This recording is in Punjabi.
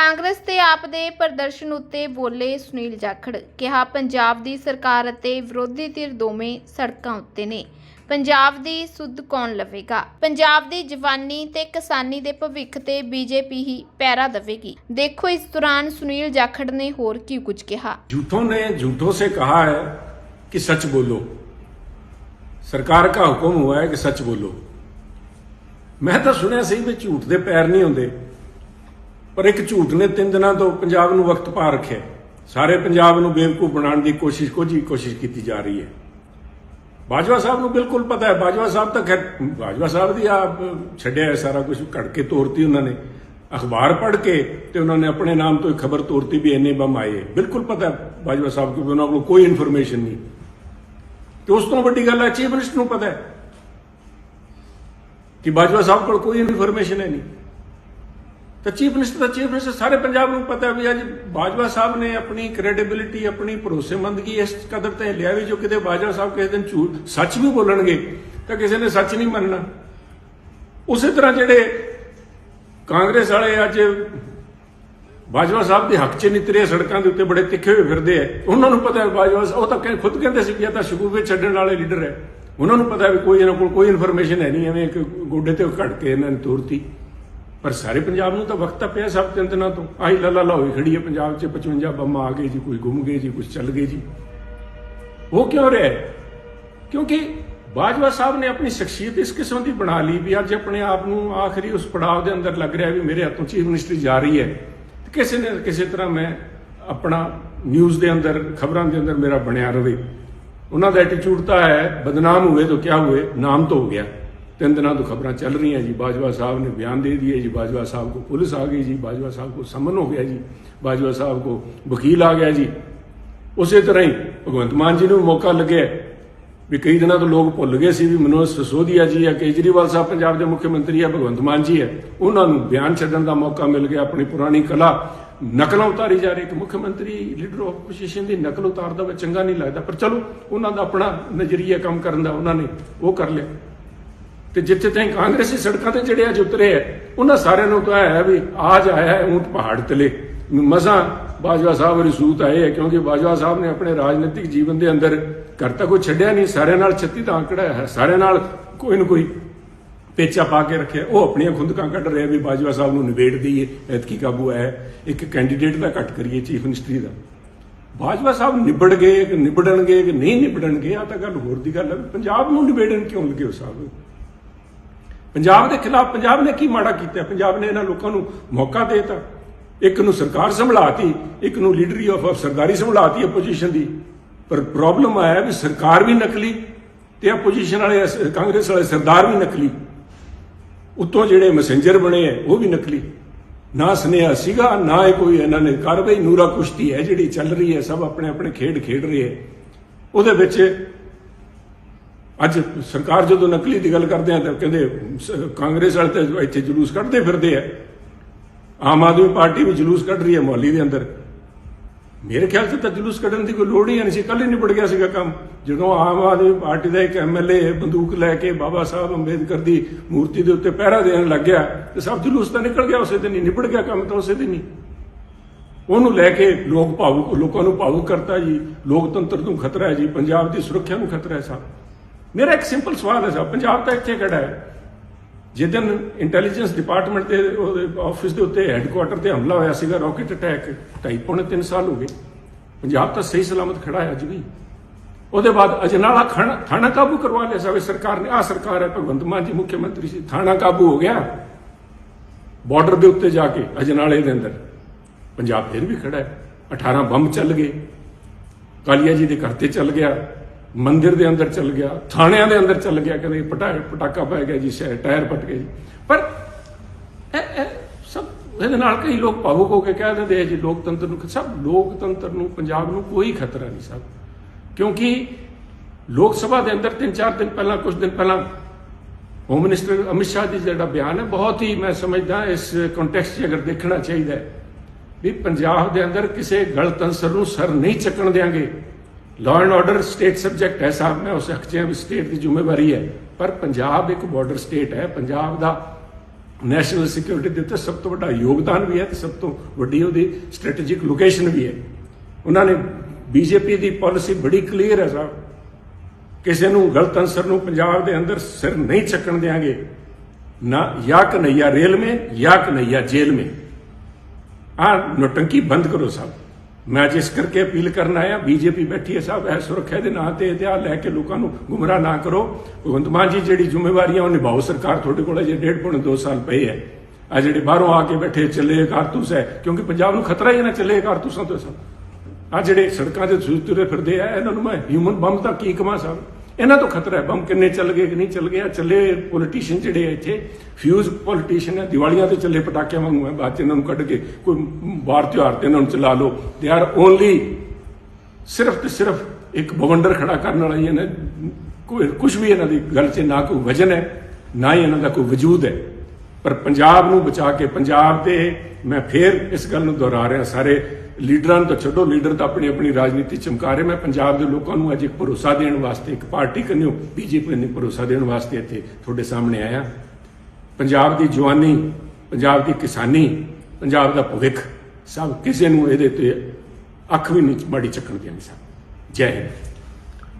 ਕਾਂਗਰਸ ਤੇ ਆਪ ਦੇ ਪ੍ਰਦਰਸ਼ਨ ਉੱਤੇ ਬੋਲੇ ਸੁਨੀਲ ਜਾਖੜ ਕਿਹਾ ਪੰਜਾਬ ਦੀ ਸਰਕਾਰ ਅਤੇ ਵਿਰੋਧੀ ਧਿਰ ਦੋਵੇਂ ਸੜਕਾਂ ਉੱਤੇ ਨੇ ਪੰਜਾਬ ਦੀ ਸੁੱਧ ਕੌਣ ਲਵੇਗਾ ਪੰਜਾਬ ਦੀ ਜਵਾਨੀ ਤੇ ਕਿਸਾਨੀ ਦੇ ਭਵਿੱਖ ਤੇ ਬੀਜੇਪੀ ਹੀ ਪੈਰਾ ਦੇਵੇਗੀ ਦੇਖੋ ਇਸ ਦੌਰਾਨ ਸੁਨੀਲ ਜਾਖੜ ਨੇ ਹੋਰ ਕੀ ਕੁਝ ਕਿਹਾ झूठों ने झूठों से कहा है कि सच बोलो ਸਰਕਾਰ ਦਾ ਹੁਕਮ हुआ है कि सच बोलो ਮੈਂ ਤਾਂ ਸੁਣਿਆ ਸੀ ਵੀ ਝੂਠ ਦੇ ਪੈਰ ਨਹੀਂ ਹੁੰਦੇ ਪਰ ਇੱਕ ਝੂਠ ਨੇ ਤਿੰਨ ਦਿਨਾਂ ਤੋਂ ਪੰਜਾਬ ਨੂੰ ਵਕਤ ਪਾ ਰੱਖਿਆ ਸਾਰੇ ਪੰਜਾਬ ਨੂੰ ਬੇਵਕੂਫ ਬਣਾਉਣ ਦੀ ਕੋਸ਼ਿਸ਼ ਕੁਝ ਹੀ ਕੋਸ਼ਿਸ਼ ਕੀਤੀ ਜਾ ਰਹੀ ਹੈ। ਬਾਜਵਾ ਸਾਹਿਬ ਨੂੰ ਬਿਲਕੁਲ ਪਤਾ ਹੈ। ਬਾਜਵਾ ਸਾਹਿਬ ਤਾਂ ਖੈਰ, ਬਾਜਵਾ ਸਾਹਿਬ ਦੀ ਆਪ ਛੱਡਿਆ ਸਾਰਾ ਕੁਝ ਘੜ ਕੇ ਤੋਰਤੀ ਉਹਨਾਂ ਨੇ। ਅਖਬਾਰ ਪੜ੍ਹ ਕੇ ਤੇ ਉਹਨਾਂ ਨੇ ਆਪਣੇ ਨਾਮ ਤੋਂ ਇੱਕ ਖਬਰ ਤੋਰਤੀ ਵੀ ਇੰਨੇ ਬੰਮ ਆਏ ਬਿਲਕੁਲ ਪਤਾ ਬਾਜਵਾ ਸਾਹਿਬ ਨੂੰ ਉਹਨਾਂ ਕੋਲ ਕੋਈ ਇਨਫੋਰਮੇਸ਼ਨ ਨਹੀਂ। ਤੇ ਉਸ ਤੋਂ ਵੱਡੀ ਗੱਲ ਹੈ ਚੀਫ ਮਿਨਿਸਟਰ ਨੂੰ ਪਤਾ ਹੈ ਕਿ ਬਾਜਵਾ ਸਾਹਿਬ ਕੋਲ ਕੋਈ ਇਨਫੋਰਮੇਸ਼ਨ ਹੈ ਨਹੀਂ। ਤਾਂ ਚੀਫ ਮਿਨਿਸਟਰ ਦਾ ਚੀਫ ਮਿਨਿਸਟਰ, ਸਾਰੇ ਪੰਜਾਬ ਨੂੰ ਪਤਾ ਵੀ ਅੱਜ ਬਾਜਵਾ ਸਾਹਿਬ ਨੇ ਆਪਣੀ ਕ੍ਰੈਡੀਬਿਲਿਟੀ ਆਪਣੀ ਭਰੋਸੇਮੰਦਗੀ ਇਸ ਕਦਰ ਤੇ ਲਿਆ ਵੀ ਜੋ ਕਿਤੇ ਬਾਜਵਾ ਸਾਹਿਬ ਕਿਸੇ ਦਿਨ ਝੂਠ, ਸੱਚ ਵੀ ਬੋਲਣਗੇ, ਤਾਂ ਕਿਸੇ ਨੇ ਸੱਚ ਨਹੀਂ ਮੰਨਣਾ। ਉਸੇ ਤਰ੍ਹਾਂ ਜਿਹੜੇ ਕਾਂਗਰਸ ਵਾਲੇ ਅੱਜ ਬਾਜਵਾ ਸਾਹਿਬ ਦੇ ਹੱਕ 'ਚ ਨਿਤਰੇ ਸੜਕਾਂ ਦੇ ਉੱਤੇ ਬੜੇ ਤਿੱਖੇ ਹੋਏ ਫਿਰਦੇ ਆ। ਉਹਨਾਂ ਨੂੰ ਪਤਾ ਹੈ ਬਾਜਵਾ ਸਾਹਿਬ- ਉਹ ਤਾਂ ਕਹਿੰਦੇ ਖੁਦ ਕਹਿੰਦੇ ਸੀ ਕਿ ਇਹ ਤਾਂ ਸ਼ਗੂਫੇ ਛੱਡਣ ਵਾਲੇ ਲੀਡਰ ਹੈ। ਉਹਨਾਂ ਨੂੰ ਪਤਾ ਵੀ ਕੋਈ ਇਹਨਾਂ ਕੋਲ ਕੋਈ ਇਨਫੋਰਮੇਸ਼ਨ ਹੈ ਨਹੀਂ, ਐਵੇਂ ਇੱਕ ਗੋਡੇ ਤੇ ਘੜ ਕੇ ਇਹਨਾਂ ਨੇ ਤੁਰਤੀ। ਪਰ ਸਾਰੇ ਪੰਜਾਬ ਨੂੰ ਤਾਂ ਵਕਤ ਤਾਂ ਪਿਆ ਸਭ ਤਿੰਨ ਦਿਨਾਂ ਤੋਂ। ਆਹੀ ਲੱਲਾ ਲਾ ਹੋਈ ਖੜੀ ਹੈ ਪੰਜਾਬ 'ਚ 55 ਬੰਮ ਆ ਗਏ ਜੀ, ਕੋਈ ਗੁੰਮ ਗਏ ਜੀ ਕੁਝ ਚੱਲ ਗਏ ਜੀ। ਉਹ ਕਿਉਂ ਰਿਹਾ ਕਿਉਂਕਿ ਬਾਜਵਾ ਸਾਹਿਬ ਨੇ ਆਪਣੀ ਸ਼ਖਸੀਅਤ ਇਸ ਕਿਸਮ ਦੀ ਬਣਾ ਲਈ ਵੀ ਅੱਜ ਆਪਣੇ ਆਪ ਨੂੰ ਆਖਰੀ ਉਸ ਪੜਾਅ ਦੇ ਅੰਦਰ ਲੱਗ ਰਿਹਾ ਵੀ ਮੇਰੇ ਹੱਥੋਂ ਚੀਫ ਮਿਨਿਸਟਰੀ ਜਾ ਰਹੀ ਹੈ। ਕਿਸੇ ਨੇ ਕਿਸੇ ਤਰ੍ਹਾਂ ਮੈਂ ਆਪਣਾ ਨਿਊਜ਼ ਦੇ ਅੰਦਰ, ਖਬਰਾਂ ਦੇ ਅੰਦਰ ਮੇਰਾ ਬਣਿਆ ਰਵੇ। ਉਹਨਾਂ ਦਾ ਐਟੀਟਿਊਡ ਤਾਂ ਹੈ, ਬਦਨਾਮ ਹੋਵੇ ਤਾਂ ਕਿਆ ਹੋਵੇ ਨਾਮ ਤਾਂ ਹੋ ਗਿਆ। ਤਿੰਨ ਦਿਨਾਂ ਤੋਂ ਖਬਰਾਂ ਚੱਲ ਰਹੀਆਂ ਜੀ। ਬਾਜਵਾ ਸਾਹਿਬ ਨੇ ਬਿਆਨ ਦੇ ਦਿਏ ਜੀ। ਬਾਜਵਾ ਸਾਹਿਬ ਕੋ ਪੁਲਿਸ ਆ ਗਈ ਜੀ। ਬਾਜਵਾ ਸਾਹਿਬ ਕੋ ਸਮਨ ਹੋ ਗਿਆ ਜੀ। ਬਾਜਵਾ ਸਾਹਿਬ ਕੋ ਵਕੀਲ ਆ ਗਿਆ ਜੀ। ਉਸੇ ਤਰ੍ਹਾਂ ਹੀ ਭਗਵੰਤ ਮਾਨ ਜੀ ਨੂੰ ਵੀ ਮੌਕਾ ਲੱਗਿਆ ਵੀ ਕਈ ਦਿਨਾਂ ਤੋਂ ਲੋਕ ਭੁੱਲ ਗਏ ਸੀ ਵੀ ਮਨੋਜ ਸਸੋਦੀਆ ਜੀ ਆ, ਕੇਜਰੀਵਾਲ ਸਾਹਿਬ ਪੰਜਾਬ ਦੇ ਮੁੱਖ ਮੰਤਰੀ ਆ, ਭਗਵੰਤ ਮਾਨ ਜੀ ਹੈ ਉਹਨਾਂ ਨੂੰ ਬਿਆਨ ਛੱਡਣ ਦਾ ਮੌਕਾ ਮਿਲ ਗਿਆ। ਆਪਣੀ ਪੁਰਾਣੀ ਕਲਾ ਨਕਲਾਂ ਉਤਾਰੀ ਜਾ ਰਹੀ। ਕਿ ਮੁੱਖ ਮੰਤਰੀ ਲੀਡਰ ਆਫ ਆਪੋਜੀਸ਼ਨ ਦੀ ਨਕਲ ਉਤਾਰਦਾ ਵਾ ਚੰਗਾ ਨਹੀਂ ਲੱਗਦਾ। ਪਰ ਚਲੋ, ਉਹਨਾਂ ਦਾ ਆਪਣਾ ਨਜ਼ਰੀਆ ਕੰਮ ਕਰਨ ਦਾ ਉਹਨਾਂ ਨੇ ਉਹ ਕਰ ਲਿਆ। ਤੇ ਜਿੱਥੇ ਤਾਈਂ ਕਾਂਗਰਸੀ ਸੜਕਾਂ ਤੇ ਜਿਹੜੇ ਅੱਜ ਉਤਰੇ ਹੈ ਉਹਨਾਂ ਸਾਰਿਆਂ ਨੂੰ ਤਾਂ ਹੈ ਵੀ ਆਜ ਆਇਆ ਹੈ ਊਂਟ ਪਹਾੜ ਤਲੇ। ਮਸਾਂ ਬਾਜਵਾ ਸਾਹਿਬ ਰਸੂਤ ਆਏ ਹੈ ਕਿਉਂਕਿ ਬਾਜਵਾ ਸਾਹਿਬ ਨੇ ਆਪਣੇ ਰਾਜਨੀਤਿਕ ਜੀਵਨ ਦੇ ਅੰਦਰ ਘਰ ਤਾਂ ਕੋਈ ਛੱਡਿਆ ਨਹੀਂ, ਸਾਰਿਆਂ ਨਾਲ 36 ਤਾਂ ਆંકੜਾ ਹੈ, ਸਾਰਿਆਂ ਨਾਲ ਕੋਈ ਨਾ ਕੋਈ ਪੇਚਾ ਪਾ ਕੇ ਰੱਖਿਆ। ਉਹ ਆਪਣੀਆਂ ਖੁੰਦਕਾਂ ਕੱਢ ਰਿਹਾ ਵੀ ਬਾਜਵਾ ਸਾਹਿਬ ਨੂੰ ਨਿਬੇੜ ਦਈਏ, ਐਤਕੀ ਕਾਬੂ ਹੈ ਇੱਕ ਕੈਂਡੀਡੇਟ ਦਾ ਘੱਟ ਕਰੀਏ ਚੀਫ ਮਿਨਿਸਟਰੀ ਦਾ। ਬਾਜਵਾ ਸਾਹਿਬ ਨਿਬੜ ਗਏ ਕਿ ਨਿਬੜਨਗੇ ਕਿ ਨਹੀਂ ਨਿਬੜਨਗੇ ਆ ਤਾਂ ਗੱਲ ਹੋਰ ਦੀ ਗੱਲ ਹੈ ਵੀ ਪੰਜਾਬ ਨੂੰ ਨਿਬੇੜਨ ਕਿਉਂ ਲੱਗੇ ਹੋ ਸਾਹਿਬ? ਪੰਜਾਬ ਦੇ ਖਿਲਾਫ, ਪੰਜਾਬ ਨੇ ਕੀ ਮਾੜਾ ਕੀਤਾ? ਪੰਜਾਬ ਨੇ ਇਹਨਾਂ ਲੋਕਾਂ ਨੂੰ ਮੌਕਾ ਦੇਤਾ। ਇੱਕ ਨੂੰ ਸਰਕਾਰ ਸੰਭਲਾਤੀ, ਇੱਕ ਨੂੰ ਲੀਡਰੀ ਆਫ ਸਰਦਾਰੀ ਸੰਭਲਾਤੀ ਆਪੋਜੀਸ਼ਨ ਦੀ। ਪਰ ਪ੍ਰੋਬਲਮ ਆਇਆ ਵੀ ਸਰਕਾਰ ਵੀ ਨਕਲੀ ਤੇ ਆਪੋਜੀਸ਼ਨ ਵਾਲੇ, ਕਾਂਗਰਸ ਵਾਲੇ ਸਰਦਾਰ ਵੀ ਨਕਲੀ। ਉੱਤੋਂ ਜਿਹੜੇ ਮੈਸੇਂਜਰ ਬਣੇ ਆ, ਉਹ ਵੀ ਨਕਲੀ। ਨਾ ਸੁਨੇਹਾ ਸੀਗਾ, ਨਾ ਇਹ ਕੋਈ ਇਹਨਾਂ ਨੇ ਕਾਰਵਾਈ। ਨੂਰਾ ਕੁਸ਼ਤੀ ਹੈ ਜਿਹੜੀ ਚੱਲ ਰਹੀ ਹੈ, ਸਭ ਆਪਣੇ ਆਪਣੇ ਖੇਡ ਖੇਡ ਰਹੇ ਹੈ। ਉਹਦੇ ਵਿੱਚ ਅੱਜ ਸਰਕਾਰ ਜਦੋਂ ਨਕਲੀ ਦੀ ਗੱਲ ਕਰਦੇ ਆ ਤਾਂ ਕਹਿੰਦੇ ਕਾਂਗਰਸ ਵਾਲੇ ਤਾਂ ਇੱਥੇ ਜਲੂਸ ਕੱਢਦੇ ਫਿਰਦੇ ਆ। ਆਮ ਆਦਮੀ ਪਾਰਟੀ ਵੀ ਜਲੂਸ ਕੱਢ ਰਹੀ ਹੈ ਮੁਹੱਲੀ ਦੇ ਅੰਦਰ। ਮੇਰੇ ਖਿਆਲ 'ਚ ਤਾਂ ਜਲੂਸ ਕੱਢਣ ਦੀ ਕੋਈ ਲੋੜ ਹੀ ਨਹੀਂ ਸੀ। ਕੱਲ ਹੀ ਨਿਬੜ ਗਿਆ ਸੀਗਾ ਕੰਮ। ਜਦੋਂ ਆਮ ਆਦਮੀ ਪਾਰਟੀ ਦਾ ਇੱਕ ਐਮਐਲਏ ਬੰਦੂਕ ਲੈ ਕੇ ਬਾਬਾ ਸਾਹਿਬ ਅੰਬੇਦਕਰ ਦੀ ਮੂਰਤੀ ਦੇ ਉੱਤੇ ਪਹਿਰਾ ਦੇਣ ਲੱਗ ਗਿਆ, ਤੇ ਸਭ ਜਲੂਸ ਤਾਂ ਨਿਕਲ ਗਿਆ, ਉਸੇ ਦਿਨ ਹੀ ਨਿਬੜ ਗਿਆ ਕੰਮ ਤਾਂ ਉਸੇ ਦਿਨ ਹੀ। ਉਹਨੂੰ ਲੈ ਕੇ ਲੋਕ ਭਾਵੁਕ, ਲੋਕਾਂ ਨੂੰ ਭਾਵੁਕ ਕਰਤਾ ਜੀ। ਲੋਕਤੰਤਰ ਨੂੰ ਖਤਰਾ ਹੈ ਜੀ। ਪੰਜਾਬ ਦੀ ਸੁਰੱਖਿਆ ਨੂੰ ਖਤਰਾ ਹੈ ਸਾਹਿਬ ਮੇਰਾ ਇੱਕ ਸਿੰਪਲ ਸਵਾਲ ਹੈ ਸਾਹਿਬ ਪੰਜਾਬ ਤਾਂ ਇੱਥੇ ਖੜਾ ਹੈ। ਜਿੱਦਨ ਇੰਟੈਲੀਜੈਂਸ ਡਿਪਾਰਟਮੈਂਟ ਦੇ ਉਹਦੇ ਆਫਿਸ ਦੇ ਉੱਤੇ ਹੈੱਡਕੁਆਟਰ ਤੇ ਹਮਲਾ ਹੋਇਆ ਸੀਗਾ ਰਾਕੇਟ ਅਟੈਕ ਢਾਈ, ਪੌਣੇ 3 ਸਾਲ ਹੋ ਗਏ। ਪੰਜਾਬ ਤਾਂ ਸਹੀ ਸਲਾਮਤ ਖੜਾ ਹੈ ਅੱਜ ਵੀ। ਉਹਦੇ ਬਾਅਦ ਅਜਨਾਲਾ ਖਾਣਾ, ਥਾਣਾ ਕਾਬੂ ਕਰਵਾ ਲਿਆ ਸਾਵੇ ਸਰਕਾਰ ਨੇ। ਆ ਸਰਕਾਰ ਹੈ ਭਗਵੰਤ ਮਾਨ ਜੀ, ਮੁੱਖ ਮੰਤਰੀ ਸੀ ਥਾਣਾ ਕਾਬੂ ਹੋ ਗਿਆ। ਬਾਰਡਰ ਦੇ ਉੱਤੇ ਜਾ ਕੇ ਅਜਨਾਲੇ ਦੇ ਅੰਦਰ। ਪੰਜਾਬ ਫਿਰ ਵੀ ਖੜਾ ਹੈ। 18 ਬੰਬ ਚੱਲ ਗਏ। ਕਾਲੀਆ ਜੀ ਦੇ ਘਰ ਤੇ ਚੱਲ ਗਿਆ। ਮੰਦਿਰ ਦੇ ਅੰਦਰ ਚੱਲ ਗਿਆ, ਥਾਣਿਆਂ ਦੇ ਅੰਦਰ ਚੱਲ ਗਿਆ ਕਹਿੰਦੇ ਪਟਾ, ਪਟਾਕਾ ਪੈ ਗਿਆ ਜੀ ਸ਼ਹਿਰ ਟਾਇਰ ਪਟ ਗਏ ਜੀ। ਪਰ ਇਹ ਸਭ ਇਹਦੇ ਨਾਲ ਕਈ ਲੋਕ ਭਾਵੁਕ ਹੋ ਕੇ ਕਹਿ ਦਿੰਦੇ ਆ ਜੀ, ਲੋਕਤੰਤਰ ਨੂੰ ਸਭ ਲੋਕਤੰਤਰ ਨੂੰ, ਪੰਜਾਬ ਨੂੰ ਕੋਈ ਖਤਰਾ ਨਹੀਂ ਸਭ। ਕਿਉਂਕਿ ਲੋਕ ਸਭਾ ਦੇ ਅੰਦਰ 3-4 ਦਿਨ ਪਹਿਲਾਂ ਕੁਝ ਦਿਨ ਪਹਿਲਾਂ ਹੋਮ ਮਿਨਿਸਟਰ ਅਮਿਤ ਸ਼ਾਹ ਜੀ ਜਿਹੜਾ ਬਿਆਨ ਹੈ, ਬਹੁਤ ਹੀ ਮੈਂ ਸਮਝਦਾ ਇਸ ਕੰਟੈਕਸਟ 'ਚ ਅਗਰ ਦੇਖਣਾ ਚਾਹੀਦਾ ਹੈ ਵੀ ਪੰਜਾਬ ਦੇ ਅੰਦਰ ਕਿਸੇ ਗਲਤ ਅੰਸਰ ਨੂੰ ਸਰ ਨਹੀਂ ਚੱਕਣ ਦੇਾਂਗੇ law and order state subject ਹੈ ਸਾਹਿਬ ਮੈਂ ਉਸ ਹੱਕ 'ਚ ਵੀ ਸਟੇਟ ਦੀ ਜ਼ਿੰਮੇਵਾਰੀ ਹੈ ਪਰ ਪੰਜਾਬ ਇੱਕ ਬਾਰਡਰ ਸਟੇਟ ਹੈ ਪੰਜਾਬ ਦਾ ਨੈਸ਼ਨਲ ਸਿਕਿਉਰਿਟੀ ਦੇ ਉੱਤੇ ਸਭ ਤੋਂ ਵੱਡਾ ਯੋਗਦਾਨ ਵੀ ਹੈ ਤੇ ਸਭ ਤੋਂ ਵੱਡੀ ਉਹਦੀ ਸਟ੍ਰੈਟੇਜਿਕ ਲੋਕੇਸ਼ਨ ਵੀ ਹੈ ਉਹਨਾਂ ਨੇ ਬੀਜੇਪੀ ਦੀ ਪਾਲਿਸੀ ਬੜੀ ਕਲੀਅਰ ਹੈ ਸਾਹਿਬ ਕਿਸੇ ਨੂੰ ਗਲਤ ਅਨਸਰ ਨੂੰ ਪੰਜਾਬ ਦੇ ਅੰਦਰ ਸਿਰ ਨਹੀਂ ਚੱਕਣ ਦੇਾਂਗੇ ਨਾ ਜਾਂ ਕਨਈਆ ਰੇਲ ਮੇ ਜਾਂ ਕਨਈਆ ਜੇਲ੍ਹ ਮੇ ਆ ਨੋਟੰਕੀ ਬੰਦ ਕਰੋ ਸਾਹਿਬ ਮੈਂ ਜਿਸ ਕਰਕੇ ਅਪੀਲ ਕਰਨ ਆਇਆ, ਬੀਜੇਪੀ ਬੈਠੀ ਹੈ ਸਾਹਿਬ, ਇਹ ਸੁਰੱਖਿਆ ਦੇ ਨਾਂ ਤੇ ਇਤਿਹਾਸ ਲੈ ਕੇ ਲੋਕਾਂ ਨੂੰ ਗੁੰਮਰਾਹ ਨਾ ਕਰੋ। ਭਗਵੰਤ ਮਾਨ ਜੀ, ਜਿਹੜੀ ਜ਼ਿੰਮੇਵਾਰੀਆਂ ਉਹ ਨਿਭਾਓ ਸਰਕਾਰ ਤੁਹਾਡੇ ਕੋਲ ਅਜੇ ਡੇਢ ਪੌਣੇ 2 ਸਾਲ ਪਏ ਹੈ। ਆ ਜਿਹੜੇ ਬਾਹਰੋਂ ਆ ਕੇ ਬੈਠੇ ਚੱਲੇ ਕਾਰਤੂਸ ਹੈ, ਕਿਉਂਕਿ ਪੰਜਾਬ ਨੂੰ ਖਤਰਾ ਹੀ ਨਾ ਚੱਲੇ ਕਾਰਤੂਸਾਂ ਤੋਂ ਸਭ। ਆ ਜਿਹੜੇ ਸੜਕਾਂ ਤੇ ਤੁਰੇ ਫਿਰਦੇ ਆ, ਇਹਨਾਂ ਨੂੰ ਮੈਂ ਹਿਊਮਨ ਬੰਬ ਤਾਂ ਕੀ ਕਮਾ ਸਾਹਿਬ। ਇਹਨਾਂ ਤੋਂ ਖਤਰਾ ਹੈ, ਬੰਬ ਕਿੰਨੇ ਚੱਲ ਗਏ ਕਿ ਨਹੀਂ ਚੱਲ ਗਏ ਚੱਲੇ ਪੋਲੀਟੀਸ਼ੀਅਨ ਜਿਹੜੇ ਆ ਇੱਥੇ ਫਿਊਜ਼ ਪੋਲੀਟੀਸ਼ੀਅਨ ਹੈ ਦੀਵਾਲੀਆਂ ਤੇ ਚੱਲੇ ਪਟਾਕਿਆਂ ਵਾਂਗੂ ਹੈ ਬਾਅਦ ਚ ਇਹਨਾਂ ਨੂੰ ਕੱਢ ਕੇ ਕੋਈ ਬਾਹਰ ਤਿਉਹਾਰ ਤੇ ਇਹਨਾਂ ਨੂੰ ਚਲਾ ਲਓ। ਦੇ ਆਰ ਓਨਲੀ ਸਿਰਫ ਤੇ ਸਿਰਫ ਇੱਕ ਬਵੰਡਰ ਖੜਾ ਕਰਨ ਵਾਲਾ ਹੀ ਇਹਨਾਂ, ਕੋਈ ਕੁਝ ਵੀ ਇਹਨਾਂ ਦੀ ਗੱਲ 'ਚ ਨਾ ਕੋਈ ਵਜਨ ਹੈ, ਨਾ ਹੀ ਇਹਨਾਂ ਦਾ ਕੋਈ ਵਜੂਦ ਹੈ। ਪਰ ਪੰਜਾਬ ਨੂੰ ਬਚਾ ਕੇ, ਪੰਜਾਬ ਦੇ, ਮੈਂ ਫੇਰ ਇਸ ਗੱਲ ਨੂੰ ਦੁਹਰਾ ਰਿਹਾ ਸਾਰੇ ਲੀਡਰਾਂ ਨੂੰ ਤਾਂ ਛੱਡੋ, ਲੀਡਰ ਤਾਂ ਆਪਣੀ ਆਪਣੀ ਰਾਜਨੀਤੀ ਚਮਕਾ ਰਹੇ। ਮੈਂ ਪੰਜਾਬ ਦੇ ਲੋਕਾਂ ਨੂੰ ਅੱਜ ਇੱਕ ਭਰੋਸਾ ਦੇਣ ਵਾਸਤੇ ਇੱਕ ਪਾਰਟੀ ਕੰਨਿਓ ਬੀਜੇਪੀ ਨੂੰ ਭਰੋਸਾ ਦੇਣ ਵਾਸਤੇ ਇੱਥੇ ਤੁਹਾਡੇ ਸਾਹਮਣੇ ਆਇਆ। ਪੰਜਾਬ ਦੀ ਜਵਾਨੀ, ਪੰਜਾਬ ਦੀ ਕਿਸਾਨੀ, ਪੰਜਾਬ ਦਾ ਭਵਿੱਖ, ਸਭ ਕਿਸੇ ਨੂੰ ਇਹਦੇ ਤੇ ਅੱਖ ਵੀ ਨਹੀਂ, ਮਾੜੀ ਚੱਕਣ ਦੇਣੀ ਸਭ ਜੈ ਹਿੰਦ।